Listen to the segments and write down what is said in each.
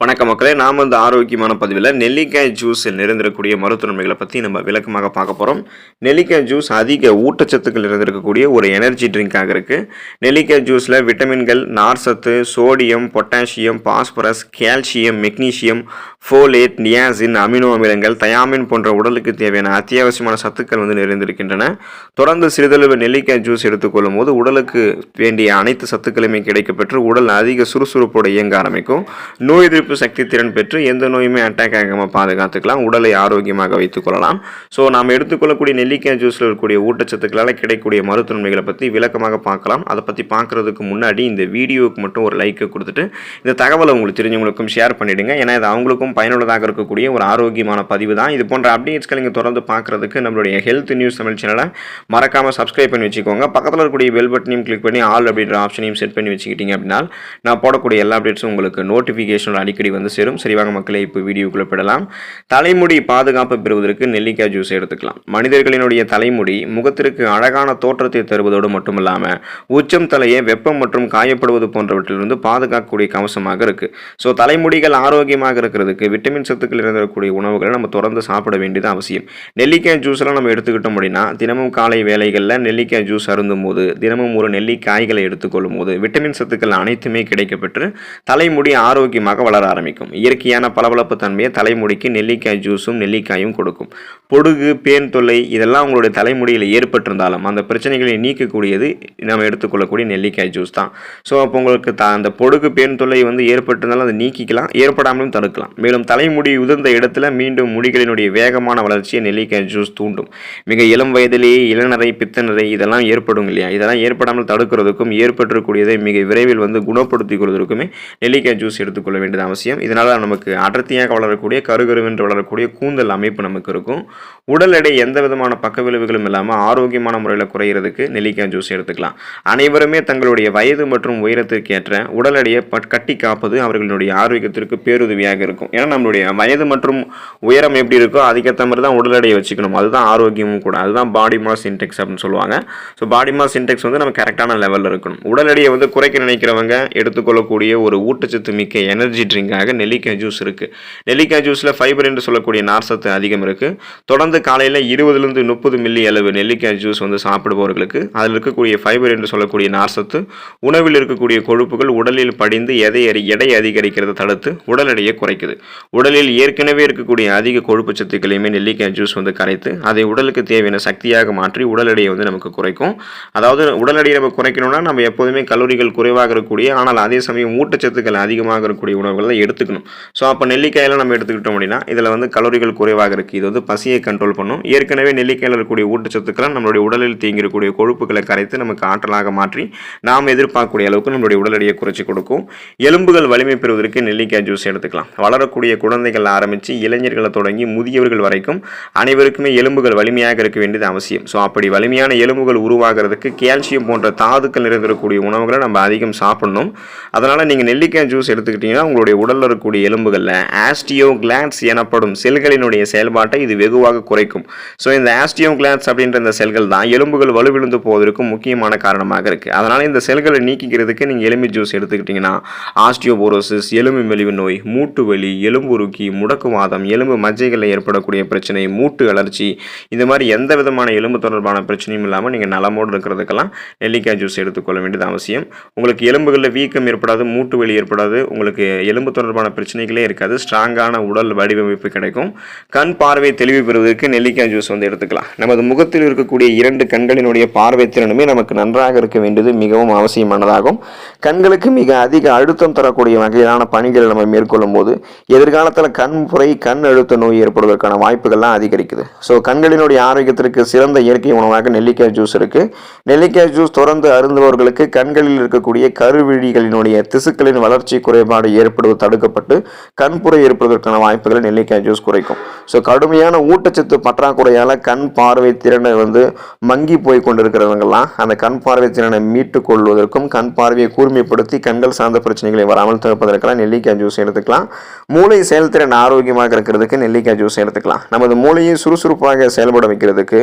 வணக்க மக்களே நாம் இந்த ஆரோக்கியமான பதிவில் நெல்லிக்காய் ஜூஸில் நிறைந்திருக்கக்கூடிய மருத்துவன்மைகளை பற்றி நம்ம விளக்கமாக பார்க்க போகிறோம் நெல்லிக்காய் ஜூஸ் அதிக ஊட்டச்சத்துக்கள் நிறைந்திருக்கக்கூடிய ஒரு எனர்ஜி ட்ரிங்காக இருக்குது நெல்லிக்காய் ஜூஸில் விட்டமின்கள் நார்சத்து sodium potassium phosphorus calcium magnesium folate niacin amino அமிலங்கள் தயாமின் போன்ற உடலுக்கு தேவையான அத்தியாவசியமான சத்துக்கள் வந்து நிறைந்திருக்கின்றன. தொடர்ந்து சிறிதளவு நெல்லிக்காய் ஜூஸ் எடுத்துக்கொள்ளும் போது உடலுக்கு வேண்டிய அனைத்து சத்துக்களுமே கிடைக்கப்பெற்று உடல் அதிக சுறுசுறுப்போடு இயங்க ஆரம்பிக்கும். நோய் எதிர்ப்பு சக்தி திறன் பெற்று எந்த நோயுமே அட்டாக் ஆகாமல் பாதுகாத்துக்கலாம். உடலை ஆரோக்கியமாக வைத்துக் கொள்ளலாம். ஸோ நாம் எடுத்துக்கொள்ளக்கூடிய நெல்லிக்காய் ஜூஸில் இருக்கக்கூடிய ஊட்டச்சத்துக்களால் கிடைக்கக்கூடிய மருத்துவன்மைகளை பற்றி விளக்கமாக பார்க்கலாம். அதை பற்றி பார்க்குறதுக்கு முன்னாடி இந்த வீடியோவுக்கு மட்டும் ஒரு லைக்கை கொடுத்துட்டு இந்த தகவலை உங்களுக்கு தெரிஞ்சவங்களுக்கும் ஷேர் பண்ணிவிடுங்க ஏன்னா இது அவங்களுக்கும் பயனுள்ளதாக இருக்கக்கூடிய ஒரு ஆரோக்கியமான பதிவு தான். இது போன்ற அப்டேட்ஸ்களை நீங்கள் தொடர்ந்து பார்க்குறதுக்கு நம்மளுடைய ஹெல்த் நியூஸ் தமிழ் சேனலை மறக்காமல் சப்ஸ்கிரைப் பண்ணி வச்சுக்கோங்க. பக்கத்தில் இருக்கக்கூடிய பெல் பட்டனையும் கிளிக் பண்ணி ஆல் அப்படின்ற ஆப்ஷனையும் செட் பண்ணி வச்சுக்கிட்டீங்க அப்படின்னா நான் போடக்கூடிய எல்லா அப்டேட்ஸும் உங்களுக்கு நோட்டிஃபிகேஷனோட அடிக்கடி வந்து சேரும். சரிவாக மக்களை இப்போ வீடியோக்குள்ளே பெறலாம் தலைமுடி பாதுகாப்பு பெறுவதற்கு நெல்லிக்காய் ஜூஸ் எடுத்துக்கலாம். மனிதர்களினுடைய தலைமுடி முகத்திற்கு அழகான தோற்றத்தை தருவதோடு மட்டுமில்லாமல் உச்சம் தலையை வெப்பம் மற்றும் காயப்படுவது போன்றவற்றிலிருந்து பாதுகாக்கக்கூடிய கவசமாக இருக்குது ஸோ தலைமுடிகள் ஆரோக்கியமாக இருக்கிறதுக்கு விட்டமின் சத்துக்கள் இருந்திருக்கக்கூடிய உணவுகளை நம்ம தொடர்ந்து சாப்பிட வேண்டியது அவசியம். நெல்லிக்காய் ஜூஸ்லாம் நம்ம எடுத்துக்கிட்டோம் அப்படின்னா தினமும் காலை வேலைகளில் நெல்லிக்காய் ஜூஸ் அருந்தும் போது தினமும் ஒரு நெல்லிக்காய்களை எடுத்துக்கொள்ளும் போது விட்டமின் சத்துக்கள் அனைத்துமே கிடைக்கப்பெற்று தலைமுடி ஆரோக்கியமாக வளர ஆரம்பிக்கும். இயற்கையான பளபளப்பு தன்மையை தலைமுடிக்கு நெல்லிக்காய் ஜூஸும் நெல்லிக்காயும் கொடுக்கும். பொடுகு பேன் தொல்லை இதெல்லாம் உங்களுடைய தலைமுடியில் ஏற்பட்டிருந்தாலும் அந்த பிரச்சனைகளை நீக்கக்கூடியது நம்ம எடுத்துக்கொள்ளக்கூடிய நெல்லிக்காய் ஜூஸ் தான். ஸோ அப்போ உங்களுக்கு த அந்த பொடுகு பேன் தொல்லை வந்து ஏற்பட்டிருந்தாலும் அதை நீக்கிக்கலாம். ஏற்படாமலும் தடுக்கலாம். மேலும் தலைமுடி உதிர்ந்த இடத்துல மீண்டும் முடிகளினுடைய வேகமான வளர்ச்சியை நெல்லிக்காய் ஜூஸ் தூண்டும். மிக இளம் வயதிலேயே இளநரை பித்தநரை இதெல்லாம் ஏற்படும் இல்லையா? இதெல்லாம் ஏற்படாமல் தடுக்கிறதுக்கும் ஏற்பட்டுக்கூடியதை மிக விரைவில் வந்து குணப்படுத்திக் கொள்வதற்குமே நெல்லிக்காய் ஜூஸ் எடுத்துக்கொள்ள வேண்டியது அவசியம். இதனால் நமக்கு அடர்த்தியாக வளரக்கூடிய கருகருவென்று வளரக்கூடிய கூந்தல் அமைப்பு நமக்கு இருக்கும். உடல் எடை எந்த விதமான பக்க விளைவுகளும் இல்லாமல் ஆரோக்கியமான முறையில் குறையிறதுக்கு நெல்லிக்காய் ஜூஸ் எடுத்துக்கலாம். அனைவருமே தங்களுடைய வயது மற்றும் உயரத்திற்கு ஏற்ற உடல் எடையை பட்- கட்டி காப்பது அவர்களுடைய ஆரோக்கியத்திற்கு பேருதவியாக இருக்கும். ஏன்னா நம்மளுடைய வயது மற்றும் உயரம் எப்படி இருக்கோ அதுக்கேற்ற மாதிரி தான் உடல் எடையை வச்சுக்கணும். அதுதான் ஆரோக்கியமும் கூட. அதுதான் பாடி மாஸ் இன்டெக்ஸ் அப்படின்னு சொல்லுவாங்க. ஸோ பாடி மாஸ் இன்டெக்ஸ் வந்து நம்ம கரெக்டான லெவலில் இருக்கணும். உடல் எடையை வந்து குறைக்க நினைக்கிறவங்க எடுத்துக்கொள்ளக்கூடிய ஒரு ஊட்டச்சத்து மிக்க எனர்ஜி ட்ரிங்காக நெல்லிக்காய் ஜூஸ் இருக்குது நெல்லிக்காய் ஜூஸில் ஃபைபர் என்று சொல்லக்கூடிய நார்சத்து அதிகம் இருக்குது தொடர்ந்து காலையில் இருபதுலேருந்து முப்பது மில்லி அளவு நெல்லிக்காய் ஜூஸ் வந்து சாப்பிடுபவர்களுக்கு அதில் இருக்கக்கூடிய ஃபைபர் என்று சொல்லக்கூடிய நார்சத்து உணவில் இருக்கக்கூடிய கொழுப்புகள் உடலில் படிந்து எதை அறி எடை அதிகரிக்கிறத தடுத்து உடல் எடையை குறைக்குது. உடலில் ஏற்கனவே இருக்கக்கூடிய அதிக கொழுப்பு சத்துக்களையுமே நெல்லிக்காய் ஜூஸ் வந்து கரைத்து அதை உடலுக்கு தேவையான சக்தியாக மாற்றி உடல் எடையை வந்து நமக்கு குறைக்கும். அதாவது உடல் எடையை நம்ம குறைக்கணும்னா நம்ம எப்போதுமே கலோரிகள் குறைவாக இருக்கக்கூடிய ஆனால் அதே சமயம் ஊட்டச்சத்துக்கள் அதிகமாக இருக்கக்கூடிய உணவுகளை எடுத்துக்கணும். ஸோ அப்போ நெல்லிக்காயெல்லாம் நம்ம எடுத்துக்கிட்டோம் அப்படின்னா இதில் வந்து கலோரிகள் குறைவாக இருக்குது இது வந்து பசியை கண்ட்ரோல் பண்ணும். ஏற்கனவே நெல்லிக்காயில் இருக்கக்கூடிய ஊட்டச்சத்துக்களை நம்மளுடைய உடலில் தீங்கிருக்கக்கூடிய கொழுப்புகளை கரைத்து நமக்கு ஆற்றலாக மாற்றி நாம் எதிர்பார்க்கக்கூடிய அளவுக்கு நம்மளுடைய உடல் எடையை குறைச்சி கொடுக்கும். எலும்புகள் வலிமை பெறுவதற்கு நெல்லிக்காய் ஜூஸ் எடுத்துக்கலாம். வளரக்கூடிய குழந்தைகள் ஆரம்பித்து இளைஞர்களை தொடங்கி முதியவர்கள் வரைக்கும் அனைவருக்குமே எலும்புகள் வலிமையாக இருக்க வேண்டியது அவசியம். ஸோ அப்படி வலிமையான எலும்புகள் உருவாகிறதுக்கு கால்சியம் போன்ற தாதுக்கள் நிறைந்திருக்கக்கூடிய உணவுகளை நம்ம அதிகம் சாப்பிடணும். அதனால் நீங்கள் நெல்லிக்காய் ஜூஸ் எடுத்துக்கிட்டிங்கன்னா உங்களுடைய உடலில் இருக்கக்கூடிய எலும்புகளில் ஆஸ்டியோ கிளான்ஸ் எனப்படும் செல்களினுடைய செயல்பாட்டை இது வெகுவாக குறைக்கும். ஸோ இந்த ஆஸ்டியோ கிளான்ஸ் அப்படின்ற இந்த செல்கள் தான் எலும்புகள் வலுவிழுந்து போவதற்கு முக்கியமான காரணமாக இருக்குது அதனால் இந்த செல்களை நீக்கிக்கிறதுக்கு நீங்கள் எலும்பு ஜூஸ் எடுத்துக்கிட்டிங்கன்னா ஆஸ்டியோபோரோசிஸ் எலும்பு மெலிவு நோய் மூட்டு வலி எலும்பு உருக்கி முடக்குவாதம் எலும்பு மஜ்ஜைகளில் ஏற்படக்கூடிய பிரச்சனை மூட்டு அலர்ச்சி இந்த மாதிரி எந்த விதமான எலும்பு தொடர்பான பிரச்சனையும் இல்லாமல் நீங்கள் நலமோடு இருக்கிறதுக்கெல்லாம் நெல்லிக்காய் ஜூஸ் எடுத்துக்கொள்ள வேண்டியது அவசியம். உங்களுக்கு எலும்புகளில் வீக்கம் ஏற்படாது மூட்டு வலி ஏற்படாது உங்களுக்கு எலும்பு தொடர்பான பிரச்சனைகளே இருக்காது. ஸ்ட்ராங்கான உடல் வடிவமைப்பு கிடைக்கும். கண் பார்வை தெளிவு பெறுவதற்கு நெல்லிக்காய் ஜூஸ் வந்து எடுத்துக்கலாம். நமது முகத்தில் இருக்கக்கூடிய இரண்டு கண்களினுடைய பார்வை திறனுமே நமக்கு நன்றாக இருக்க வேண்டியது மிகவும் அவசியமானதாகும். கண்களுக்கு மிக அதிக அழுத்தம் தரக்கூடிய வகையிலான பணிகளை நம்ம மேற்கொள்ளும் போது எதிர்காலத்தில் கண் புரை கண் அழுத்த நோய் ஏற்படுவதற்கான வாய்ப்புகள்லாம் அதிகரிக்குது. ஸோ கண்களினுடைய ஆரோக்கியத்திற்கு சிறந்த இயற்கை உணவாக நெல்லிக்காய் ஜூஸ் இருக்குது நெல்லிக்காய் ஜூஸ் தொடர்ந்து அருந்துபவர்களுக்கு கண்களில் இருக்கக்கூடிய கருவிழிகளினுடைய திசுக்களின் வளர்ச்சி குறைபாடு ஏற்படுவது தடுக்கப்பட்டு கண்புரை ஏற்படுவதற்கான வாய்ப்புகளை நெல்லிக்காய் ஜூஸ் குறைக்கும். ஸோ கடுமையான ஊட்டச்சத்து பற்றாக்குறையால் கண் பார்வை திறனை வந்து மங்கி போய் கொண்டிருக்கிறவங்கலாம் அந்த கண் பார்வை திறனை மீட்டு கொள்வதற்கும் கண் பார்வையை கூர்மைப்படுத்தி கண்கள் சார்ந்த பிரச்சனைகளை வராமல் தவிர்ப்பதற்கெல்லாம் நெல்லிக்காய் ஜூஸ் எடுத்துக்கலாம். மூல மூளை செயல்திறன் ஆரோக்கியமாக இருக்கிறதுக்கு நெல்லிக்காய் ஜூஸ் எடுத்துக்கலாம். நமது மூளையை சுறுசுறுப்பாக செயல்பட வைக்கிறதுக்கு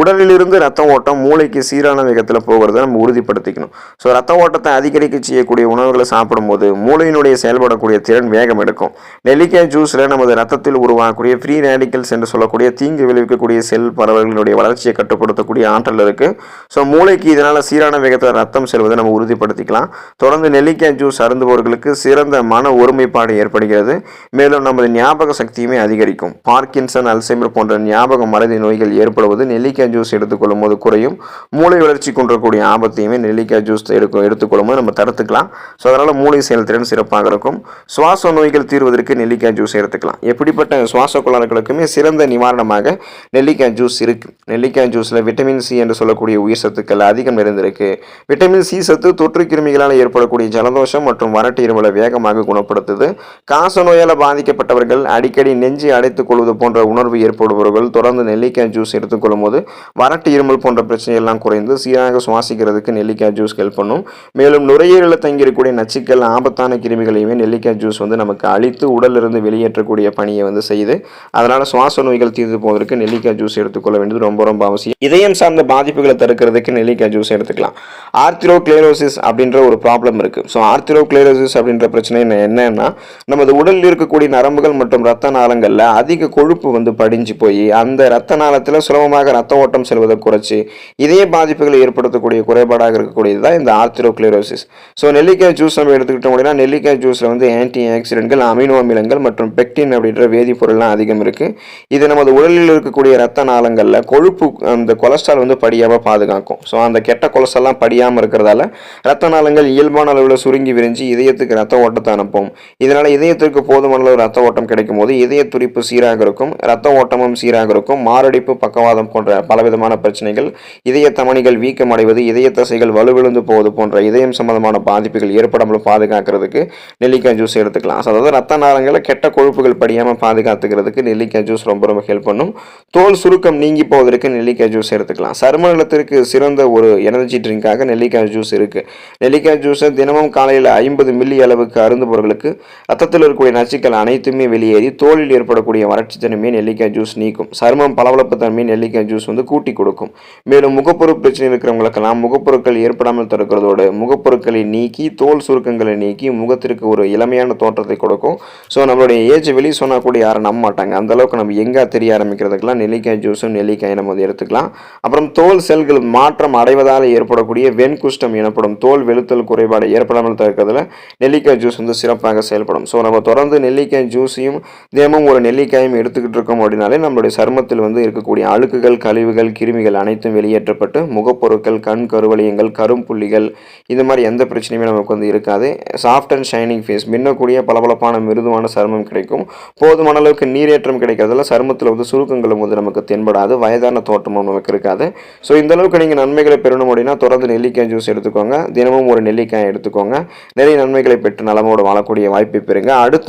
உடலிலிருந்து ரத்த ஓட்டம் மூளைக்கு சீரான வேகத்தில் போகிறத நம்ம உறுதிப்படுத்திக்கணும். ஸோ ரத்த ஓட்டத்தை அதிகரிக்க செய்யக்கூடிய உணவுகளை சாப்பிடும்போது மூளையினுடைய செயல்படக்கூடிய திறன் வேகம் எடுக்கும். நெல்லிக்காய் ஜூஸில் நமது ரத்தத்தில் உருவாகக்கூடிய ஃப்ரீ ரேடிக்கல்ஸ் என்று சொல்லக்கூடிய தீங்கு விளைவிக்கக்கூடிய செல் பரவல்களுடைய வளர்ச்சியை கட்டுப்படுத்தக்கூடிய ஆற்றல் இருக்குது ஸோ மூளைக்கு இதனால் சீரான வேகத்தில் ரத்தம் செல்வதை நம்ம உறுதிப்படுத்திக்கலாம். தொடர்ந்து நெல்லிக்காய் ஜூஸ் அருந்துபவர்களுக்கு சிறந்த மன ஒருமைப்பாடு ஏற்படுகிறது. மேலும் நமது ஞாபக சக்தியுமே அதிகரிக்கும். பார்க்கின்சன் அல்சைமர் போன்ற ஞாபக மறதி நோய்கள் ஏற்படுவது நெல்லிக்காய் ஜூஸ் எடுத்துக்கொள்ளும் போது குறையும். மூளை வளர்ச்சி கொண்டிருக்கக்கூடிய ஆபத்தையுமே நெல்லிக்காய் ஜூஸ் எடுக்கும் எடுத்துக்கொள்ளும் போது நம்ம தடுத்துக்கலாம். ஸோ அதனால் மூளை செயல்திறன் சிறப்பாக இருக்கும். சுவாச நோய்கள் தீர்வதற்கு நெல்லிக்காய் ஜூஸ் எடுத்துக்கலாம். எப்படிப்பட்ட சுவாச கோளாறுகளுக்குமே சிறந்த நிவாரணமாக நெல்லிக்காய் ஜூஸ் இருக்கு. நெல்லிக்காய் ஜூஸில் விட்டமின் சி என்று சொல்லக்கூடிய உயிர் சத்துக்கள் அதிகம் நிறைந்திருக்கு. விட்டமின் சி சத்து தொற்று கிருமிகளால் ஏற்படக்கூடிய ஜலதோஷம் மற்றும் வறட்டு இருமலை வேகமாக குணப்படுத்துது. காச நோயால் பாதிக்கப்பட்டவர்கள் அடிக்கடி நெஞ்சு அடைத்துக் கொள்வது போன்ற உணர்வு ஏற்படுபவர்கள் தொடர்ந்து நெல்லிக்காய் ஜூஸ் எடுத்துக்கொள்ளும் போது வறட்டு இருமல் போன்ற பிரச்சனைகள்லாம் குறைந்து சீராக சுவாசிக்கிறதுக்கு நெல்லிக்காய் ஜூஸ் ஹெல்ப் பண்ணும். மேலும் நுரையீரலில் தங்கியிருக்கக்கூடிய நச்சுக்கள் ஆபத்தான கிருமிகளையுமே நெல்லிக்காய் ஜூஸ் வந்து நமக்கு அழித்து உடலிருந்து வெளியேற்றக்கூடிய பணியை வந்து செய்யுது அதனால் சுவாச நோய்கள் தீர்ந்து போவதற்கு நெல்லிக்காய் ஜூஸ் எடுத்துக்கொள்ள வேண்டியது ரொம்ப ரொம்ப அவசியம். இதயம் சார்ந்த பாதிப்புகளை தடுக்கிறதுக்கு நெல்லிக்காய் ஜூஸ் எடுத்துக்கலாம். ஆர்த்திரோக்ளேரோசிஸ் அப்படின்ற ஒரு ப்ராப்ளம் இருக்குது ஸோ ஆர்த்திரோக்ளேரோசிஸ் அப்படின்ற பிரச்சனை என்ன- என்னன்னா நமது உடலில் இருக்கக்கூடிய நரம்புகள் மற்றும் ரத்த நாளங்களில் அதிக கொழுப்பு வந்து படிஞ்சு போய் அந்த ரத்த நாளத்தில் சுலபமாக ரத்த ஓட்டம் செல்வதை குறைச்சி இதய பாதிப்புகளை ஏற்படுத்தக்கூடிய குறைபாடாக இருக்கக்கூடியது தான் இந்த ஆர்த்திரோக்ளிரோசிஸ். ஸோ நெல்லிக்காய் ஜூஸ் நம்ம எடுத்துக்கிட்டோம் அப்படின்னா நெல்லிக்காய் ஜூஸில் வந்து ஆன்டி ஆக்சிடென்ட்கள் அமினோ அமிலங்கள் மற்றும் பெக்டின் அப்படின்ற வேதிப்பொருள்லாம் அதிகம் இருக்குது இது நமது உடலில் இருக்கக்கூடிய ரத்த நாளங்களில் கொழுப்பு அந்த கொலஸ்ட்ரால் வந்து படியாக பாதுகாக்கும். ஸோ அந்த கெட்ட கொலஸ்ட்ரால்லாம் படியாமல் இருக்கிறதால ரத்த நாளங்கள் இயல்பான அளவில் சுருங்கி விரிஞ்சு இதயத்துக்கு ரத்த ஓட்டத்தை அனுப்பும். இதனால் இதயத்திற்கு போதுமான அளவு ரத்த ஓட்டம் கிடைக்கும் போது இதய துடிப்பு சீராக இருக்கும் ரத்த ஓட்டமும் சீராக இருக்கும். மாரடைப்பு பக்கவாதம் போன்ற பலவிதமான பிரச்சனைகள் இதய தமணிகள் வீக்கம் அடைவது இதய தசைகள் வலுவிழுந்து போவது போன்ற இதயம் சம்பந்தமான பாதிப்புகள் ஏற்படாமல் பாதுகாக்கிறதுக்கு நெல்லிக்காய் ஜூஸ் எடுத்துக்கலாம். So, அதாவது ரத்த நாளங்களை கெட்ட கொழுப்புகள் படியாமல் பாதுகாத்துக்கிறதுக்கு நெல்லிக்காய் ஜூஸ் ரொம்ப ரொம்ப ஹெல்ப் பண்ணும். தோல் சுருக்கம் நீங்கி போவதற்கு நெல்லிக்காய் ஜூஸ் எடுத்துக்கலாம். சரும நலத்திற்கு சிறந்த ஒரு எனர்ஜி ட்ரிங்காக நெல்லிக்காய் ஜூஸ் இருக்கு. நெல்லிக்காய் ஜூஸை தினமும் காலையில் ஐம்பது மில்லி அளவுக்கு அருந்துபவர்களுக்கு ரத்தத்தில் இருக்கக்கூடிய நச்சு நச்சுக்கள் அனைத்துமே வெளியேறி தோலில் ஏற்படக்கூடிய வறட்சி தன்மையை நெல்லிக்காய் ஜூஸ் நீக்கும். சருமம் பளபளப்பு தன்மையை நெல்லிக்காய் ஜூஸ் வந்து கூட்டி கொடுக்கும். மேலும் முகப்பொரு பிரச்சனை இருக்கிறவங்களுக்கெல்லாம் முகப்பொருட்கள் ஏற்படாமல் தடுக்கிறதோடு முகப்பொருட்களை நீக்கி தோல் சுருக்கங்களை நீக்கி முகத்திற்கு ஒரு இளமையான தோற்றத்தை கொடுக்கும். ஸோ நம்மளுடைய ஏஜ் வெளியே சொன்னால் கூட யாரும் நம்ப மாட்டாங்க. அந்தளவுக்கு நம்ம எங்கே தெரிய ஆரம்பிக்கிறதுக்கெல்லாம் நெல்லிக்காய் ஜூஸும் நெல்லிக்காய் நம்ம வந்து எடுத்துக்கலாம். அப்புறம் தோல் செல்கள் மாற்றம் அடைவதால் ஏற்படக்கூடிய வெண்குஷ்டம் எனப்படும். தோல் வெளுத்தல் குறைபாடு ஏற்படாமல் தடுக்கிறதுல நெல்லிக்காய் ஜூஸ் வந்து சிறப்பாக செயல்படும். ஸோ நம்ம தொடர்ந்து நெல்லிக்காய் ஜூஸையும் தினமும் ஒரு நெல்லிக்காயும் எடுத்துக்கிட்டு இருக்கோம் அப்படின்னாலே நம்மளுடைய சருமத்தில் வந்து இருக்கக்கூடிய அழுக்குகள் கழிவுகள் கிருமிகள் அனைத்தும் வெளியேற்றப்பட்டு முகப்பொருட்கள் கண் கருவளையங்கள் கரும்புள்ளிகள் இந்த மாதிரி எந்த பிரச்சனையுமே நமக்கு வந்து இருக்காது. சாஃப்ட் அண்ட் ஷைனிங் ஃபேஸ் மின்னக்கூடிய பளபளப்பான மிருதுவான சருமம் கிடைக்கும். போதுமான அளவுக்கு நீரேற்றம் கிடைக்கிறதுல சருமத்தில் வந்து சுருக்கங்களும் வந்து நமக்கு தென்படாது. வயதான தோற்றமும் நமக்கு இருக்காது. ஸோ இந்த அளவுக்கு நீங்கள் நன்மைகளை பெறணும் அப்படின்னா தொடர்ந்து நெல்லிக்காய் ஜூஸ் எடுத்துக்கோங்க. தினமும் ஒரு நெல்லிக்காய் எடுத்துக்கோங்க. நிறைய நன்மைகளை பெற்று நலமோடு வாழக்கூடிய வாய்ப்பை பெறுங்க. அடுத்த